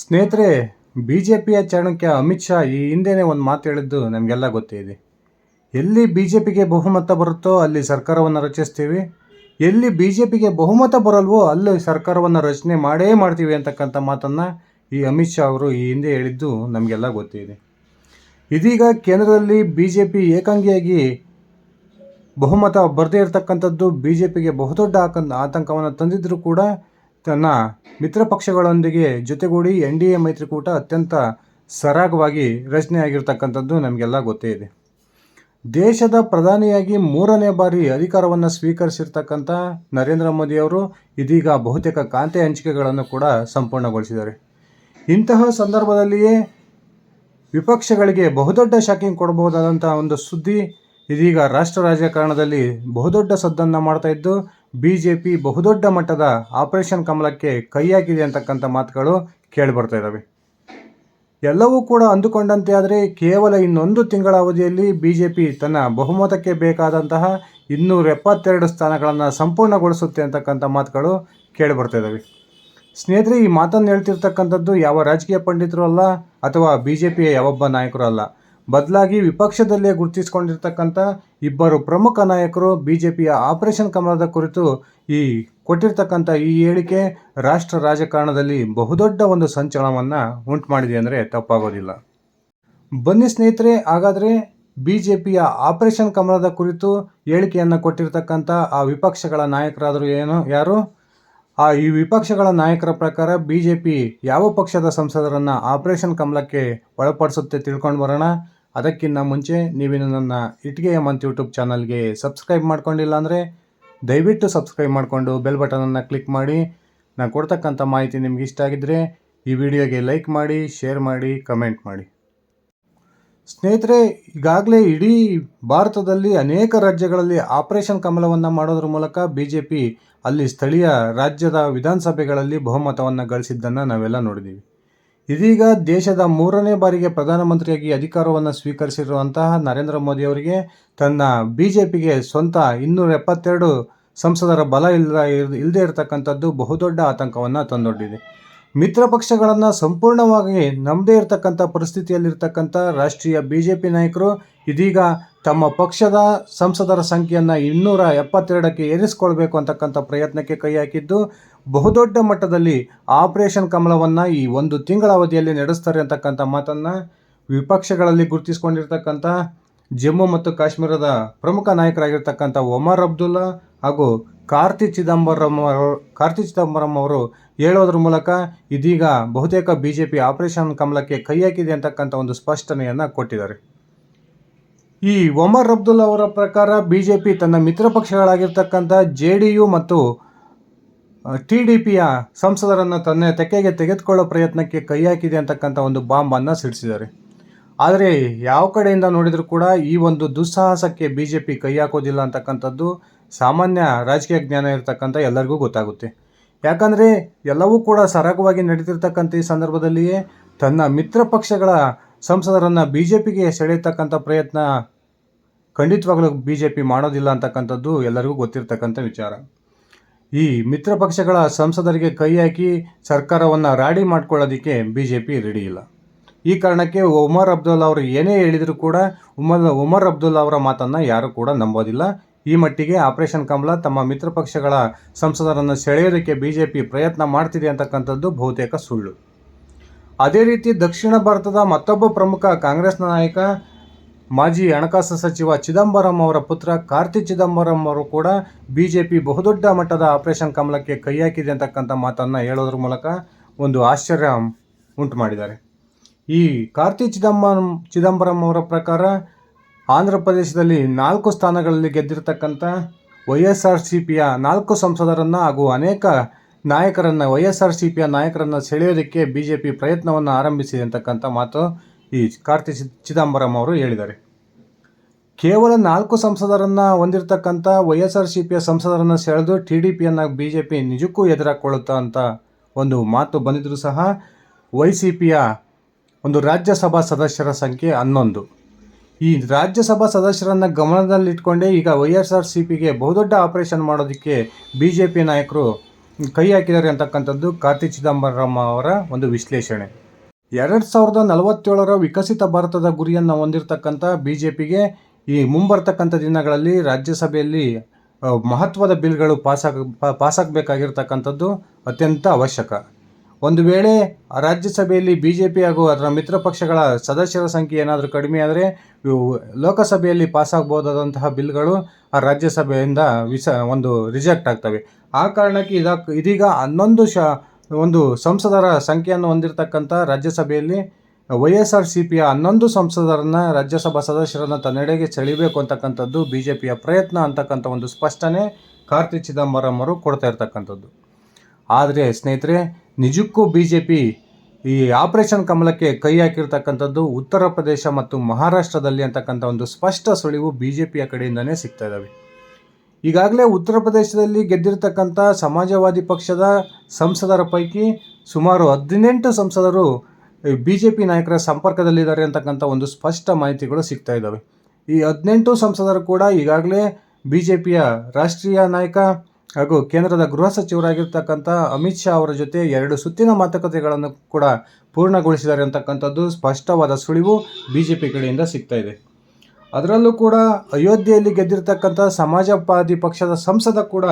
ಸ್ನೇಹಿತರೆ B J ಪಿಯ ಚಾಣಕ್ಯ ಅಮಿತ್ ಶಾ ಈ ಹಿಂದೆನೇ ಒಂದು ಮಾತು ಹೇಳಿದ್ದು ನಮಗೆಲ್ಲ ಗೊತ್ತೇ ಇದೆ. ಎಲ್ಲಿ ಬಿ ಜೆ ಪಿಗೆ ಬಹುಮತ ಬರುತ್ತೋ ಅಲ್ಲಿ ಸರ್ಕಾರವನ್ನು ರಚಿಸ್ತೀವಿ. ಎಲ್ಲಿ ಬಿ ಜೆ ಪಿಗೆ ಬಹುಮತ ಬರಲ್ವೋ ಅಲ್ಲಿ ಸರ್ಕಾರವನ್ನು ರಚನೆ ಮಾಡೇ ಮಾಡ್ತೀವಿ ಅಂತಕ್ಕಂಥ ಮಾತನ್ನು ಈ ಅಮಿತ್ ಶಾ ಅವರು ಈ ಹಿಂದೆ ಹೇಳಿದ್ದು ನಮಗೆಲ್ಲ ಗೊತ್ತೇ ಇದೆ. ಇದೀಗ ಕೇಂದ್ರದಲ್ಲಿ ಬಿ ಜೆ ಪಿ ಏಕಾಂಗಿಯಾಗಿ ಬಹುಮತ ಬರದೇ ಇರತಕ್ಕಂಥದ್ದು ಬಿ ಜೆ ಪಿಗೆ ಬಹುದೊಡ್ಡ ಆತಂಕವನ್ನು ತಂದಿದ್ದರೂ ಕೂಡ ತನ್ನ ಮಿತ್ರ ಪಕ್ಷಗಳೊಂದಿಗೆ ಜೊತೆಗೂಡಿ ಎನ್ ಡಿ ಎ ಮೈತ್ರಿಕೂಟ ಅತ್ಯಂತ ಸರಾಗವಾಗಿ ರಚನೆಯಾಗಿರ್ತಕ್ಕಂಥದ್ದು ನಮಗೆಲ್ಲ ಗೊತ್ತೇ ಇದೆ. ದೇಶದ ಪ್ರಧಾನಿಯಾಗಿ ಮೂರನೇ ಬಾರಿ ಅಧಿಕಾರವನ್ನು ಸ್ವೀಕರಿಸಿರ್ತಕ್ಕಂಥ ನರೇಂದ್ರ ಮೋದಿಯವರು ಇದೀಗ ಬಹುತೇಕ ಕಾಂತೆ ಹಂಚಿಕೆಗಳನ್ನು ಕೂಡ ಸಂಪೂರ್ಣಗೊಳಿಸಿದ್ದಾರೆ. ಇಂತಹ ಸಂದರ್ಭದಲ್ಲಿಯೇ ವಿಪಕ್ಷಗಳಿಗೆ ಬಹುದೊಡ್ಡ ಶಾಕಿಂಗ್ ಕೊಡಬಹುದಾದಂಥ ಒಂದು ಸುದ್ದಿ ಇದೀಗ ರಾಷ್ಟ್ರ ರಾಜಕಾರಣದಲ್ಲಿ ಬಹುದೊಡ್ಡ ಸದ್ದನ್ನು ಮಾಡ್ತಾ ಇದ್ದು ಬಿ ಜೆ ಪಿ ಬಹುದೊಡ್ಡ ಮಟ್ಟದ ಆಪರೇಷನ್ ಕಮಲಕ್ಕೆ ಕೈ ಹಾಕಿದೆ ಅಂತಕ್ಕಂಥ ಮಾತುಗಳು ಕೇಳಿಬರ್ತಾ ಇದ್ದಾವೆ. ಎಲ್ಲವೂ ಕೂಡ ಅಂದುಕೊಂಡಂತೆ ಆದರೆ ಕೇವಲ ಇನ್ನೊಂದು ತಿಂಗಳ ಅವಧಿಯಲ್ಲಿ ಬಿ ಜೆ ಪಿ ತನ್ನ ಬಹುಮತಕ್ಕೆ ಬೇಕಾದಂತಹ ಇನ್ನೂರ ಎಪ್ಪತ್ತೆರಡು ಸ್ಥಾನಗಳನ್ನು ಸಂಪೂರ್ಣಗೊಳಿಸುತ್ತೆ ಅಂತಕ್ಕಂಥ ಮಾತುಗಳು ಕೇಳಿಬರ್ತಾ ಇದ್ದಾವೆ. ಸ್ನೇಹಿತರೆ, ಈ ಮಾತನ್ನು ಹೇಳ್ತಿರ್ತಕ್ಕಂಥದ್ದು ಯಾವ ರಾಜಕೀಯ ಪಂಡಿತರು ಅಲ್ಲ ಅಥವಾ ಬಿ ಜೆ ಪಿಯ ಯಾವೊಬ್ಬ ನಾಯಕರು ಅಲ್ಲ. ಬದಲಾಗಿ ವಿಪಕ್ಷದಲ್ಲೇ ಗುರುತಿಸಿಕೊಂಡಿರ್ತಕ್ಕಂಥ ಇಬ್ಬರು ಪ್ರಮುಖ ನಾಯಕರು ಬಿ ಜೆ ಪಿಯ ಆಪರೇಷನ್ ಕಮಲದ ಕುರಿತು ಈ ಕೊಟ್ಟಿರ್ತಕ್ಕಂಥ ಈ ಹೇಳಿಕೆ ರಾಷ್ಟ್ರ ರಾಜಕಾರಣದಲ್ಲಿ ಬಹುದೊಡ್ಡ ಒಂದು ಸಂಚಲನವನ್ನು ಉಂಟು ಮಾಡಿದೆ ಅಂದರೆ ತಪ್ಪಾಗೋದಿಲ್ಲ. ಬನ್ನಿ ಸ್ನೇಹಿತರೆ, ಹಾಗಾದರೆ ಬಿ ಜೆ ಪಿಯ ಆಪರೇಷನ್ ಕಮಲದ ಕುರಿತು ಹೇಳಿಕೆಯನ್ನು ಕೊಟ್ಟಿರ್ತಕ್ಕಂಥ ಆ ವಿಪಕ್ಷಗಳ ನಾಯಕರಾದರೂ ಏನು? ಯಾರು? ಆ ಈ ವಿಪಕ್ಷಗಳ ನಾಯಕರ ಪ್ರಕಾರ ಬಿ ಜೆ ಪಿ ಯಾವ ಪಕ್ಷದ ಸಂಸದರನ್ನು ಆಪರೇಷನ್ ಕಮಲಕ್ಕೆ ಒಳಪಡಿಸುತ್ತೆ ತಿಳ್ಕೊಂಡು ಬರೋಣ. ಅದಕ್ಕಿಂತ ಮುಂಚೆ ನೀವಿನ್ನು ನನ್ನ ಇಟ್ಗೆ ಮಂತ್ ಯೂಟ್ಯೂಬ್ ಚಾನಲ್ಗೆ ಸಬ್ಸ್ಕ್ರೈಬ್ ಮಾಡ್ಕೊಂಡಿಲ್ಲ ಅಂದರೆ ದಯವಿಟ್ಟು ಸಬ್ಸ್ಕ್ರೈಬ್ ಮಾಡಿಕೊಂಡು ಬೆಲ್ ಬಟನನ್ನು ಕ್ಲಿಕ್ ಮಾಡಿ. ನಾನು ಕೊಡ್ತಕ್ಕಂಥ ಮಾಹಿತಿ ನಿಮ್ಗೆ ಇಷ್ಟ ಆಗಿದ್ದರೆ ಈ ವಿಡಿಯೋಗೆ ಲೈಕ್ ಮಾಡಿ, ಶೇರ್ ಮಾಡಿ, ಕಮೆಂಟ್ ಮಾಡಿ. ಸ್ನೇಹಿತರೆ, ಈಗಾಗಲೇ ಇಡೀ ಭಾರತದಲ್ಲಿ ಅನೇಕ ರಾಜ್ಯಗಳಲ್ಲಿ ಆಪರೇಷನ್ ಕಮಲವನ್ನು ಮಾಡೋದ್ರ ಮೂಲಕ ಬಿ ಜೆ ಪಿ ಅಲ್ಲಿ ಸ್ಥಳೀಯ ರಾಜ್ಯದ ವಿಧಾನಸಭೆಗಳಲ್ಲಿ ಬಹುಮತವನ್ನು ಗಳಿಸಿದ್ದನ್ನು ನಾವೆಲ್ಲ ನೋಡಿದ್ದೀವಿ ಇದೀಗ ದೇಶದ ಮೂರನೇ ಬಾರಿಗೆ ಪ್ರಧಾನಮಂತ್ರಿಯಾಗಿ ಅಧಿಕಾರವನ್ನು ಸ್ವೀಕರಿಸಿರುವಂತಹ ನರೇಂದ್ರ ಮೋದಿ ಅವರಿಗೆ ತನ್ನ ಬಿ ಜೆ ಪಿಗೆ ಸ್ವಂತ ಇನ್ನೂರ ಎಪ್ಪತ್ತೆರಡು ಸಂಸದರ ಬಲ ಇಲ್ಲ ಇಲ್ಲದೇ ಇರತಕ್ಕಂಥದ್ದು ಬಹುದೊಡ್ಡ ಆತಂಕವನ್ನು ತಂದೊಡ್ಡಿದೆ. ಮಿತ್ರ ಪಕ್ಷಗಳನ್ನು ಸಂಪೂರ್ಣವಾಗಿ ನಂಬದೇ ಇರತಕ್ಕಂಥ ಪರಿಸ್ಥಿತಿಯಲ್ಲಿರ್ತಕ್ಕಂಥ ರಾಷ್ಟ್ರೀಯ ಬಿ ಜೆ ಪಿ ನಾಯಕರು ಇದೀಗ ತಮ್ಮ ಪಕ್ಷದ ಸಂಸದರ ಸಂಖ್ಯೆಯನ್ನು ಇನ್ನೂರ ಎಪ್ಪತ್ತೆರಡಕ್ಕೆ ಏರಿಸಿಕೊಳ್ಬೇಕು ಅಂತಕ್ಕಂಥ ಪ್ರಯತ್ನಕ್ಕೆ ಕೈ ಹಾಕಿದ್ದು ಬಹುದೊಡ್ಡ ಮಟ್ಟದಲ್ಲಿ ಆಪರೇಷನ್ ಕಮಲವನ್ನು ಈ ಒಂದು ತಿಂಗಳ ಅವಧಿಯಲ್ಲಿ ನಡೆಸ್ತಾರೆ ಅಂತಕ್ಕಂಥ ಮಾತನ್ನು ವಿಪಕ್ಷಗಳಲ್ಲಿ ಗುರುತಿಸಿಕೊಂಡಿರ್ತಕ್ಕಂಥ ಜಮ್ಮು ಮತ್ತು ಕಾಶ್ಮೀರದ ಪ್ರಮುಖ ನಾಯಕರಾಗಿರ್ತಕ್ಕಂಥ ಒಮರ್ ಅಬ್ದುಲ್ಲಾ ಹಾಗೂ ಕಾರ್ತಿ ಚಿದಂಬರಂ ಕಾರ್ತಿ ಚಿದಂಬರಂ ಅವರು ಹೇಳೋದ್ರ ಮೂಲಕ ಇದೀಗ ಬಹುತೇಕ ಬಿ ಜೆ ಪಿ ಆಪರೇಷನ್ ಕಮಲಕ್ಕೆ ಕೈ ಹಾಕಿದೆ ಅಂತಕ್ಕಂಥ ಒಂದು ಸ್ಪಷ್ಟನೆಯನ್ನು ಕೊಟ್ಟಿದ್ದಾರೆ. ಈ ಒಮರ್ ಅಬ್ದುಲ್ಲಾ ಅವರ ಪ್ರಕಾರ ಬಿ ಜೆ ಪಿ ತನ್ನ ಮಿತ್ರ ಪಕ್ಷಗಳಾಗಿರ್ತಕ್ಕಂಥ ಜೆ ಡಿ ಯು ಮತ್ತು ಟಿ ಡಿ ಪಿಯ ಸಂಸದರನ್ನು ತನ್ನ ತೆಕ್ಕೆಗೆ ತೆಗೆದುಕೊಳ್ಳೋ ಪ್ರಯತ್ನಕ್ಕೆ ಕೈ ಹಾಕಿದೆ ಅಂತಕ್ಕಂಥ ಒಂದು ಬಾಂಬನ್ನು ಸಿಡಿಸಿದ್ದಾರೆ. ಆದರೆ ಯಾವ ಕಡೆಯಿಂದ ನೋಡಿದರೂ ಕೂಡ ಈ ಒಂದು ದುಸ್ಸಾಹಸಕ್ಕೆ ಬಿ ಜೆ ಪಿ ಕೈ ಹಾಕೋದಿಲ್ಲ ಅಂತಕ್ಕಂಥದ್ದು ಸಾಮಾನ್ಯ ರಾಜಕೀಯ ಜ್ಞಾನ ಇರತಕ್ಕಂಥ ಎಲ್ಲರಿಗೂ ಗೊತ್ತಾಗುತ್ತೆ. ಯಾಕಂದರೆ ಎಲ್ಲವೂ ಕೂಡ ಸರಾಗವಾಗಿ ನಡೀತಿರ್ತಕ್ಕಂಥ ಈ ಸಂದರ್ಭದಲ್ಲಿಯೇ ತನ್ನ ಮಿತ್ರ ಪಕ್ಷಗಳ ಸಂಸದರನ್ನು ಬಿ ಜೆ ಪಿಗೆ ಸೆಳೆಯತಕ್ಕಂಥ ಪ್ರಯತ್ನ ಖಂಡಿತವಾಗಲೂ ಬಿ ಜೆ ಪಿ ಮಾಡೋದಿಲ್ಲ ಅಂತಕ್ಕಂಥದ್ದು ಎಲ್ಲರಿಗೂ ಗೊತ್ತಿರ್ತಕ್ಕಂಥ ವಿಚಾರ. ಈ ಮಿತ್ರ ಪಕ್ಷಗಳ ಸಂಸದರಿಗೆ ಕೈ ಹಾಕಿ ಸರ್ಕಾರವನ್ನು ರಾಡಿ ಮಾಡ್ಕೊಳ್ಳೋದಕ್ಕೆ ಬಿ ಜೆ ಪಿ ರೆಡಿ ಇಲ್ಲ. ಈ ಕಾರಣಕ್ಕೆ ಉಮರ್ ಅಬ್ದುಲ್ಲಾ ಅವರು ಏನೇ ಹೇಳಿದರೂ ಕೂಡ ಉಮರ್ ಉಮರ್ ಅಬ್ದುಲ್ಲಾ ಅವರ ಮಾತನ್ನು ಯಾರೂ ಕೂಡ ನಂಬೋದಿಲ್ಲ. ಈ ಮಟ್ಟಿಗೆ ಆಪರೇಷನ್ ಕಮಲ ತಮ್ಮ ಮಿತ್ರ ಪಕ್ಷಗಳ ಸಂಸದರನ್ನು ಸೆಳೆಯೋದಕ್ಕೆ ಬಿ ಜೆ ಪಿ ಪ್ರಯತ್ನ ಮಾಡ್ತಿದೆ ಅಂತಕ್ಕಂಥದ್ದು ಬಹುತೇಕ ಸುಳ್ಳು. ಅದೇ ರೀತಿ ದಕ್ಷಿಣ ಭಾರತದ ಮತ್ತೊಬ್ಬ ಪ್ರಮುಖ ಕಾಂಗ್ರೆಸ್ನ ನಾಯಕ, ಮಾಜಿ ಹಣಕಾಸು ಸಚಿವ ಚಿದಂಬರಂ ಅವರ ಪುತ್ರ ಕಾರ್ತಿ ಚಿದಂಬರಂ ಅವರು ಕೂಡ ಬಿ ಜೆ ಪಿ ಬಹುದೊಡ್ಡ ಮಟ್ಟದ ಆಪರೇಷನ್ ಕಮಲಕ್ಕೆ ಕೈ ಹಾಕಿದೆ ಅಂತಕ್ಕಂಥ ಮಾತನ್ನು ಹೇಳೋದ್ರ ಮೂಲಕ ಒಂದು ಆಶ್ಚರ್ಯ ಉಂಟು ಮಾಡಿದ್ದಾರೆ. ಈ ಕಾರ್ತಿ ಚಿದಂಬರಂ ಚಿದಂಬರಂ ಅವರ ಪ್ರಕಾರ ಆಂಧ್ರ ಪ್ರದೇಶದಲ್ಲಿ ನಾಲ್ಕು ಸ್ಥಾನಗಳಲ್ಲಿ ಗೆದ್ದಿರತಕ್ಕಂಥ ವೈ ಎಸ್ ಆರ್ ಸಿ ಪಿಯ ನಾಲ್ಕು ಸಂಸದರನ್ನು ಹಾಗೂ ಅನೇಕ ನಾಯಕರನ್ನು ವೈ ಎಸ್ ಆರ್ ಸಿ ಪಿಯ ನಾಯಕರನ್ನು ಸೆಳೆಯೋದಕ್ಕೆ ಬಿ ಜೆ ಪಿ ಪ್ರಯತ್ನವನ್ನು ಆರಂಭಿಸಿದೆ ಅಂತಕ್ಕಂಥ ಮಾತು ಈ ಕಾರ್ತಿ ಚಿದಂಬರಂ ಅವರು ಹೇಳಿದ್ದಾರೆ. ಕೇವಲ ನಾಲ್ಕು ಸಂಸದರನ್ನು ಹೊಂದಿರತಕ್ಕಂಥ ವೈ ಎಸ್ ಆರ್ ಸಿ ಪಿಯ ಸಂಸದರನ್ನು ಸೆಳೆದು ಟಿ ಡಿ ಪಿಯನ್ನು ಬಿ ಜೆ ಪಿ ನಿಜಕ್ಕೂ ಎದುರಾಕೊಳ್ಳುತ್ತಾ ಅಂತ ಒಂದು ಮಾತು ಬಂದಿದ್ದರೂ ಸಹ ವೈ ಸಿ ಪಿಯ ಒಂದು ರಾಜ್ಯಸಭಾ ಸದಸ್ಯರ ಸಂಖ್ಯೆ ಹನ್ನೊಂದು. ಈ ರಾಜ್ಯಸಭಾ ಸದಸ್ಯರನ್ನು ಗಮನದಲ್ಲಿಟ್ಕೊಂಡೇ ಈಗ ವೈ ಎಸ್ ಆರ್ ಸಿ ಪಿಗೆ ಬಹುದೊಡ್ಡ ಆಪರೇಷನ್ ಮಾಡೋದಕ್ಕೆ ಬಿ ಜೆ ಪಿ ನಾಯಕರು ಕೈ ಹಾಕಿದ್ದಾರೆ ಅಂತಕ್ಕಂಥದ್ದು ಕಾರ್ತಿ ಚಿದಂಬರಂ ಅವರ ಒಂದು ವಿಶ್ಲೇಷಣೆ. ಎರಡು ಸಾವಿರದ ನಲವತ್ತೇಳರ ವಿಕಸಿತ ಭಾರತದ ಗುರಿಯನ್ನು ಹೊಂದಿರತಕ್ಕಂಥ ಬಿ ಜೆ ಪಿಗೆ ಈ ಮುಂಬರ್ತಕ್ಕಂಥ ದಿನಗಳಲ್ಲಿ ರಾಜ್ಯಸಭೆಯಲ್ಲಿ ಮಹತ್ವದ ಬಿಲ್ಗಳು ಪಾಸಾಗ ಪಾಸಾಗಬೇಕಾಗಿರ್ತಕ್ಕಂಥದ್ದು ಅತ್ಯಂತ ಅವಶ್ಯಕ. ಒಂದು ವೇಳೆ ರಾಜ್ಯಸಭೆಯಲ್ಲಿ ಬಿ ಜೆ ಪಿ ಹಾಗೂ ಅದರ ಮಿತ್ರ ಪಕ್ಷಗಳ ಸದಸ್ಯರ ಸಂಖ್ಯೆ ಏನಾದರೂ ಕಡಿಮೆ ಆದರೆ ಲೋಕಸಭೆಯಲ್ಲಿ ಪಾಸಾಗಬಹುದಾದಂತಹ ಬಿಲ್ಗಳು ಆ ರಾಜ್ಯಸಭೆಯಿಂದ ವಿಸ, ಒಂದು ರಿಜೆಕ್ಟ್ ಆಗ್ತವೆ. ಆ ಕಾರಣಕ್ಕೆ ಇದ ಇದೀಗ ಹನ್ನೊಂದು ಶ, ಒಂದು ಸಂಸದರ ಸಂಖ್ಯೆಯನ್ನು ಹೊಂದಿರತಕ್ಕಂಥ ರಾಜ್ಯಸಭೆಯಲ್ಲಿ ವೈ ಎಸ್ ಆರ್ ಸಿ ಪಿಯ ಹನ್ನೊಂದು ಸಂಸದರನ್ನ ರಾಜ್ಯಸಭಾ ಸದಸ್ಯರನ್ನು ತನ್ನೆಡೆಗೆ ಸೆಳಿಬೇಕು ಅಂತಕ್ಕಂಥದ್ದು ಬಿ ಜೆ ಪಿಯ ಪ್ರಯತ್ನ ಅಂತಕ್ಕಂಥ ಒಂದು ಸ್ಪಷ್ಟನೆ ಕಾರ್ತಿ ಚಿದಂಬರಂ ಅವರು ಕೊಡ್ತಾ ಇರ್ತಕ್ಕಂಥದ್ದು. ಆದರೆ ಸ್ನೇಹಿತರೆ ನಿಜಕ್ಕೂ ಬಿ ಜೆ ಪಿ ಈ ಆಪರೇಷನ್ ಕಮಲಕ್ಕೆ ಕೈ ಹಾಕಿರ್ತಕ್ಕಂಥದ್ದು ಉತ್ತರ ಪ್ರದೇಶ ಮತ್ತು ಮಹಾರಾಷ್ಟ್ರದಲ್ಲಿ ಅಂತಕ್ಕಂಥ ಒಂದು ಸ್ಪಷ್ಟ ಸುಳಿವು ಬಿ ಜೆ ಪಿಯ ಕಡೆಯಿಂದನೇ ಸಿಗ್ತಾ ಇದ್ದಾವೆ ಈಗಾಗಲೇ ಉತ್ತರ ಪ್ರದೇಶದಲ್ಲಿ ಗೆದ್ದಿರತಕ್ಕಂಥ ಸಮಾಜವಾದಿ ಪಕ್ಷದ ಸಂಸದರ ಪೈಕಿ ಸುಮಾರು ಹದಿನೆಂಟು ಸಂಸದರು ಬಿ ಜೆ ಪಿ ನಾಯಕರ ಸಂಪರ್ಕದಲ್ಲಿದ್ದಾರೆ ಅಂತಕ್ಕಂಥ ಒಂದು ಸ್ಪಷ್ಟ ಮಾಹಿತಿಗಳು ಸಿಗ್ತಾ ಇದ್ದಾವೆ ಈ ಹದಿನೆಂಟು ಸಂಸದರು ಕೂಡ ಈಗಾಗಲೇ ಬಿ ಜೆ ಪಿಯ ರಾಷ್ಟ್ರೀಯ ನಾಯಕ ಹಾಗೂ ಕೇಂದ್ರದ ಗೃಹ ಸಚಿವರಾಗಿರ್ತಕ್ಕಂಥ ಅಮಿತ್ ಶಾ ಅವರ ಜೊತೆ ಎರಡು ಸುತ್ತಿನ ಮಾತುಕತೆಗಳನ್ನು ಕೂಡ ಪೂರ್ಣಗೊಳಿಸಿದ್ದಾರೆ ಅಂತಕ್ಕಂಥದ್ದು ಸ್ಪಷ್ಟವಾದ ಸುಳಿವು ಬಿ ಜೆ ಪಿ ಕಡೆಯಿಂದ ಸಿಗ್ತಾ ಇದೆ. ಅದರಲ್ಲೂ ಕೂಡ ಅಯೋಧ್ಯೆಯಲ್ಲಿ ಗೆದ್ದಿರ್ತಕ್ಕಂಥ ಸಮಾಜವಾದಿ ಪಕ್ಷದ ಸಂಸದ ಕೂಡ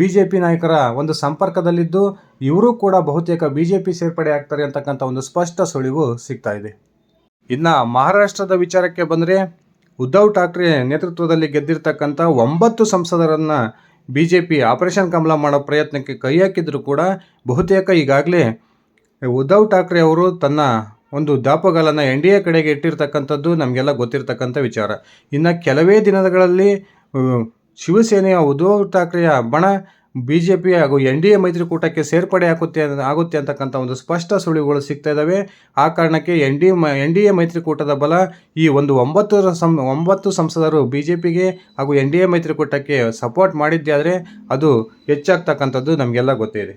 ಬಿ ಜೆ ಪಿ ನಾಯಕರ ಒಂದು ಸಂಪರ್ಕದಲ್ಲಿದ್ದು ಇವರು ಕೂಡ ಬಹುತೇಕ ಬಿ ಜೆ ಪಿ ಸೇರ್ಪಡೆ ಆಗ್ತಾರೆ ಅಂತಕ್ಕಂಥ ಒಂದು ಸ್ಪಷ್ಟ ಸುಳಿವು ಸಿಗ್ತಾ ಇದೆ. ಇನ್ನು ಮಹಾರಾಷ್ಟ್ರದ ವಿಚಾರಕ್ಕೆ ಬಂದರೆ ಉದ್ಧವ್ ಠಾಕ್ರೆ ನೇತೃತ್ವದಲ್ಲಿ ಗೆದ್ದಿರ್ತಕ್ಕಂಥ ಒಂಬತ್ತು ಸಂಸದರನ್ನು B J P operation Kamala ಮಾಡೋ ಪ್ರಯತ್ನಕ್ಕೆ ಕೈ ಹಾಕಿದ್ರು ಕೂಡ ಬಹುತೇಕ ಈಗಾಗಲೇ ಉದ್ಧವ್ ಠಾಕ್ರೆ ಅವರು ತನ್ನ ಒಂದು ದಾಪಗಾಲನ್ನು ಎನ್ ಡಿ ಎ ಕಡೆಗೆ ಇಟ್ಟಿರ್ತಕ್ಕಂಥದ್ದು ನಮಗೆಲ್ಲ ಗೊತ್ತಿರತಕ್ಕಂಥ ವಿಚಾರ. ಇನ್ನು ಕೆಲವೇ ದಿನಗಳಲ್ಲಿ ಶಿವಸೇನೆಯ ಉದ್ಧವ್ ಠಾಕ್ರೆಯ ಬಣ ಬಿ ಜೆ ಪಿ ಹಾಗೂ ಎನ್ ಡಿ ಎ ಮೈತ್ರಿಕೂಟಕ್ಕೆ ಸೇರ್ಪಡೆ ಆಗುತ್ತೆ ಆಗುತ್ತೆ ಅಂತಕ್ಕಂಥ ಒಂದು ಸ್ಪಷ್ಟ ಸುಳಿವುಗಳು ಸಿಗ್ತಾ ಇದ್ದಾವೆ ಆ ಕಾರಣಕ್ಕೆ N D N D A ಮೈತ್ರಿಕೂಟದ ಬಲ ಈ ಒಂದು ಒಂಬತ್ತು ಸಂ, ಒಂಬತ್ತು ಸಂಸದರು ಬಿ ಜೆ ಪಿಗೆ ಹಾಗೂ ಎನ್ ಡಿ ಎ ಮೈತ್ರಿಕೂಟಕ್ಕೆ ಸಪೋರ್ಟ್ ಮಾಡಿದ್ದೇ ಆದರೆ ಅದು ಹೆಚ್ಚಾಗ್ತಕ್ಕಂಥದ್ದು ನಮಗೆಲ್ಲ ಗೊತ್ತಿದೆ ಇದೆ.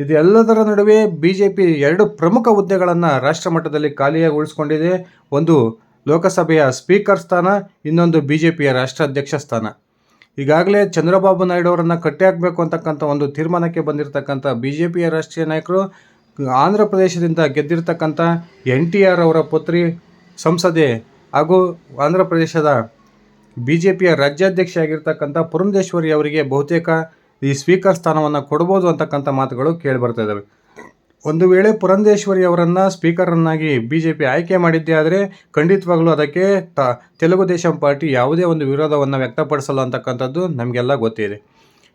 ಇದೆಲ್ಲದರ ನಡುವೆ ಬಿ ಜೆ ಪಿ ಎರಡು ಪ್ರಮುಖ ಹುದ್ದೆಗಳನ್ನು ರಾಷ್ಟ್ರ ಮಟ್ಟದಲ್ಲಿ ಖಾಲಿಯಾಗಿ ಉಳಿಸ್ಕೊಂಡಿದೆ ಒಂದು ಲೋಕಸಭೆಯ ಸ್ಪೀಕರ್ ಸ್ಥಾನ, ಇನ್ನೊಂದು ಬಿ ಜೆ ಪಿಯ ರಾಷ್ಟ್ರಾಧ್ಯಕ್ಷ ಸ್ಥಾನ. ಈಗಾಗಲೇ ಚಂದ್ರಬಾಬು ನಾಯ್ಡು ಅವರನ್ನು ಕಟ್ಟಿ ಹಾಕಬೇಕು ಅಂತಕ್ಕಂಥ ಒಂದು ತೀರ್ಮಾನಕ್ಕೆ ಬಂದಿರತಕ್ಕಂಥ ಬಿ ಜೆ ಪಿಯ ರಾಷ್ಟ್ರೀಯ ನಾಯಕರು, ಆಂಧ್ರ ಪ್ರದೇಶದಿಂದ ಗೆದ್ದಿರ್ತಕ್ಕಂಥ ಎನ್ ಟಿ ಆರ್ ಅವರ ಪುತ್ರಿ ಸಂಸದೆ ಹಾಗೂ ಆಂಧ್ರ ಪ್ರದೇಶದ ಬಿ ಜೆ ಪಿಯ ರಾಜ್ಯಾಧ್ಯಕ್ಷ ಆಗಿರ್ತಕ್ಕಂಥ ಪುರಂಧೇಶ್ವರಿ ಅವರಿಗೆ ಬಹುತೇಕ ಈ ಸ್ಪೀಕರ್ ಸ್ಥಾನವನ್ನು ಕೊಡ್ಬೋದು ಅಂತಕ್ಕಂಥ ಮಾತುಗಳು ಕೇಳಿಬರ್ತಾ ಇದ್ದಾವೆ ಒಂದು ವೇಳೆ ಪುರಂಧೇಶ್ವರಿ ಅವರನ್ನು ಸ್ಪೀಕರನ್ನಾಗಿ ಬಿ ಜೆ ಪಿ ಆಯ್ಕೆ ಮಾಡಿದ್ದೇ ಆದರೆ ಖಂಡಿತವಾಗ್ಲೂ ಅದಕ್ಕೆ ತ, ತೆಲುಗು ದೇಶಂ ಪಾರ್ಟಿ ಯಾವುದೇ ಒಂದು ವಿರೋಧವನ್ನು ವ್ಯಕ್ತಪಡಿಸಲ್ಲ ಅಂತಕ್ಕಂಥದ್ದು ನಮಗೆಲ್ಲ ಗೊತ್ತಿದೆ.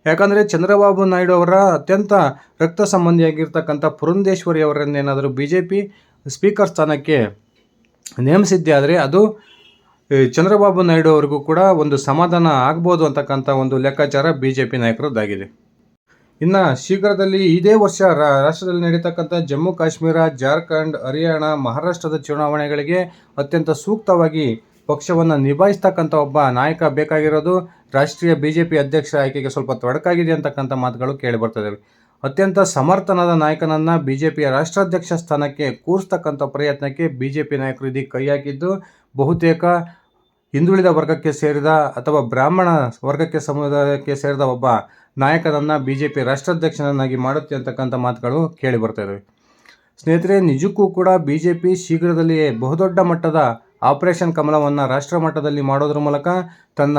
ಯಾಕಂದರೆ ಚಂದ್ರಬಾಬು ನಾಯ್ಡು ಅವರ ಅತ್ಯಂತ ರಕ್ತ ಸಂಬಂಧಿಯಾಗಿರ್ತಕ್ಕಂಥ ಪುರಂಧೇಶ್ವರಿ ಅವರನ್ನೇನಾದರೂ ಬಿ ಜೆ ಪಿ ಸ್ಪೀಕರ್ ಸ್ಥಾನಕ್ಕೆ ನೇಮಿಸಿದ್ದೇ ಆದರೆ ಅದು ಚಂದ್ರಬಾಬು ನಾಯ್ಡು ಅವರಿಗೂ ಕೂಡ ಒಂದು ಸಮಾಧಾನ ಆಗ್ಬೋದು ಅಂತಕ್ಕಂಥ ಒಂದು ಲೆಕ್ಕಾಚಾರ ಬಿ ಜೆ ಪಿ ನಾಯಕರದ್ದಾಗಿದೆ. ಇನ್ನು ಶೀಘ್ರದಲ್ಲಿ ಇದೇ ವರ್ಷ ರಾಷ್ಟ್ರದಲ್ಲಿ ನಡೀತಕ್ಕಂಥ ಜಮ್ಮು ಕಾಶ್ಮೀರ, ಜಾರ್ಖಂಡ್, ಹರಿಯಾಣ, ಮಹಾರಾಷ್ಟ್ರದ ಚುನಾವಣೆಗಳಿಗೆ ಅತ್ಯಂತ ಸೂಕ್ತವಾಗಿ ಪಕ್ಷವನ್ನು ನಿಭಾಯಿಸ್ತಕ್ಕಂಥ ಒಬ್ಬ ನಾಯಕ ಬೇಕಾಗಿರೋದು ರಾಷ್ಟ್ರೀಯ ಬಿ ಜೆ ಅಧ್ಯಕ್ಷ ಆಯ್ಕೆಗೆ ಸ್ವಲ್ಪ ತೊಡಕಾಗಿದೆ ಅಂತಕ್ಕಂಥ ಮಾತುಗಳು ಕೇಳಿಬರ್ತದವೆ ಅತ್ಯಂತ ಸಮರ್ಥನಾದ ನಾಯಕನನ್ನು ಬಿ ಜೆ ಪಿಯ ರಾಷ್ಟ್ರಾಧ್ಯಕ್ಷ ಸ್ಥಾನಕ್ಕೆ ಕೂರಿಸ್ತಕ್ಕಂಥ ಪ್ರಯತ್ನಕ್ಕೆ ಬಿ ಜೆ ಪಿ ನಾಯಕರು ಇದೀಗ ಕೈ ಹಾಕಿದ್ದು ಬಹುತೇಕ ಹಿಂದುಳಿದ ವರ್ಗಕ್ಕೆ ಸೇರಿದ ಅಥವಾ ಬ್ರಾಹ್ಮಣ ವರ್ಗಕ್ಕೆ ಸಮುದಾಯಕ್ಕೆ ಸೇರಿದ ಒಬ್ಬ ನಾಯಕನನ್ನು ಬಿ ಜೆ ಪಿ ರಾಷ್ಟ್ರಾಧ್ಯಕ್ಷನನ್ನಾಗಿ ಮಾಡುತ್ತೆ ಅಂತಕ್ಕಂಥ ಮಾತುಗಳು ಕೇಳಿ ಬರ್ತಾ ಇದ್ದಾವೆ ಸ್ನೇಹಿತರೆ, ನಿಜಕ್ಕೂ ಕೂಡ ಬಿ ಜೆ ಪಿ ಶೀಘ್ರದಲ್ಲಿಯೇ ಬಹುದೊಡ್ಡ ಮಟ್ಟದ ಆಪರೇಷನ್ ಕಮಲವನ್ನು ರಾಷ್ಟ್ರ ಮಟ್ಟದಲ್ಲಿ ಮಾಡೋದ್ರ ಮೂಲಕ ತನ್ನ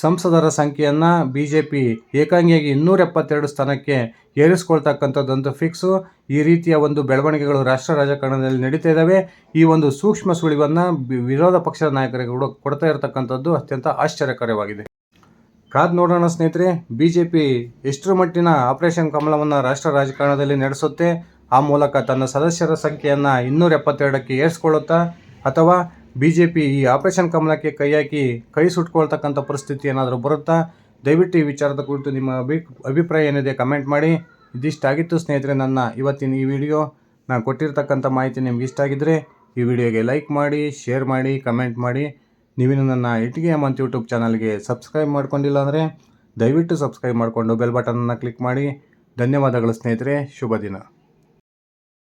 ಸಂಸದರ ಸಂಖ್ಯೆಯನ್ನು ಬಿ ಜೆ ಪಿ ಏಕಾಂಗಿಯಾಗಿ ಇನ್ನೂರ ಎಪ್ಪತ್ತೆರಡು ಸ್ಥಾನಕ್ಕೆ ಏರಿಸ್ಕೊಳ್ತಕ್ಕಂಥದ್ದಂತೂ ಫಿಕ್ಸು. ಈ ರೀತಿಯ ಒಂದು ಬೆಳವಣಿಗೆಗಳು ರಾಷ್ಟ್ರ ರಾಜಕಾರಣದಲ್ಲಿ ನಡೀತಾ ಇದ್ದಾವೆ ಈ ಒಂದು ಸೂಕ್ಷ್ಮ ಸುಳಿವನ್ನು ವಿರೋಧ ಪಕ್ಷದ ನಾಯಕರಿಗೆ ಕೂಡ ಕೊಡ್ತಾ ಇರತಕ್ಕಂಥದ್ದು ಅತ್ಯಂತ ಆಶ್ಚರ್ಯಕರವಾಗಿದೆ. ಕಾದ್ ನೋಡೋಣ ಸ್ನೇಹಿತರೆ ಬಿ ಜೆ ಪಿ ಎಷ್ಟರ ಮಟ್ಟಿನ ಆಪರೇಷನ್ ಕಮಲವನ್ನು ರಾಷ್ಟ್ರ ರಾಜಕಾರಣದಲ್ಲಿ ನಡೆಸುತ್ತೆ? ಆ ಮೂಲಕ ತನ್ನ ಸದಸ್ಯರ ಸಂಖ್ಯೆಯನ್ನು ಇನ್ನೂರ ಎಪ್ಪತ್ತೆರಡಕ್ಕೆ ಏರಿಸ್ಕೊಳ್ಳುತ್ತಾ ಅಥವಾ ಬಿ ಜೆ ಪಿ ಈ ಆಪರೇಷನ್ ಕಮಲಕ್ಕೆ ಕೈ ಹಾಕಿ ಕೈ ಸುಟ್ಕೊಳ್ತಕ್ಕಂಥ ಪರಿಸ್ಥಿತಿ ಏನಾದರೂ ಬರುತ್ತಾ? ದಯವಿಟ್ಟು ಈ ವಿಚಾರದ ಕುರಿತು ನಿಮ್ಮ ಅಭಿ, ಅಭಿಪ್ರಾಯ ಏನಿದೆ ಕಮೆಂಟ್ ಮಾಡಿ. ಇದಿಷ್ಟಾಗಿತ್ತು ಸ್ನೇಹಿತರೆ ನನ್ನ ಇವತ್ತಿನ ಈ ವಿಡಿಯೋ. ನಾನು ಕೊಟ್ಟಿರ್ತಕ್ಕಂಥ ಮಾಹಿತಿ ನಿಮ್ಗೆ ಇಷ್ಟ ಆಗಿದ್ದರೆ ಈ ವಿಡಿಯೋಗೆ ಲೈಕ್ ಮಾಡಿ, ಶೇರ್ ಮಾಡಿ, ಕಮೆಂಟ್ ಮಾಡಿ. ನೀವಿನ್ನು ನನ್ನ ಇಟ್ಟಿಗೆ ಮಂತ್ ಯೂಟ್ಯೂಬ್ ಚಾನಲ್ಗೆ ಸಬ್ಸ್ಕ್ರೈಬ್ ಮಾಡ್ಕೊಂಡಿಲ್ಲ ಅಂದರೆ ದಯವಿಟ್ಟು ಸಬ್ಸ್ಕ್ರೈಬ್ ಮಾಡಿಕೊಂಡು ಬೆಲ್ ಬಟನನ್ನು ಕ್ಲಿಕ್ ಮಾಡಿ. ಧನ್ಯವಾದಗಳು ಸ್ನೇಹಿತರೆ, ಶುಭ ದಿನ.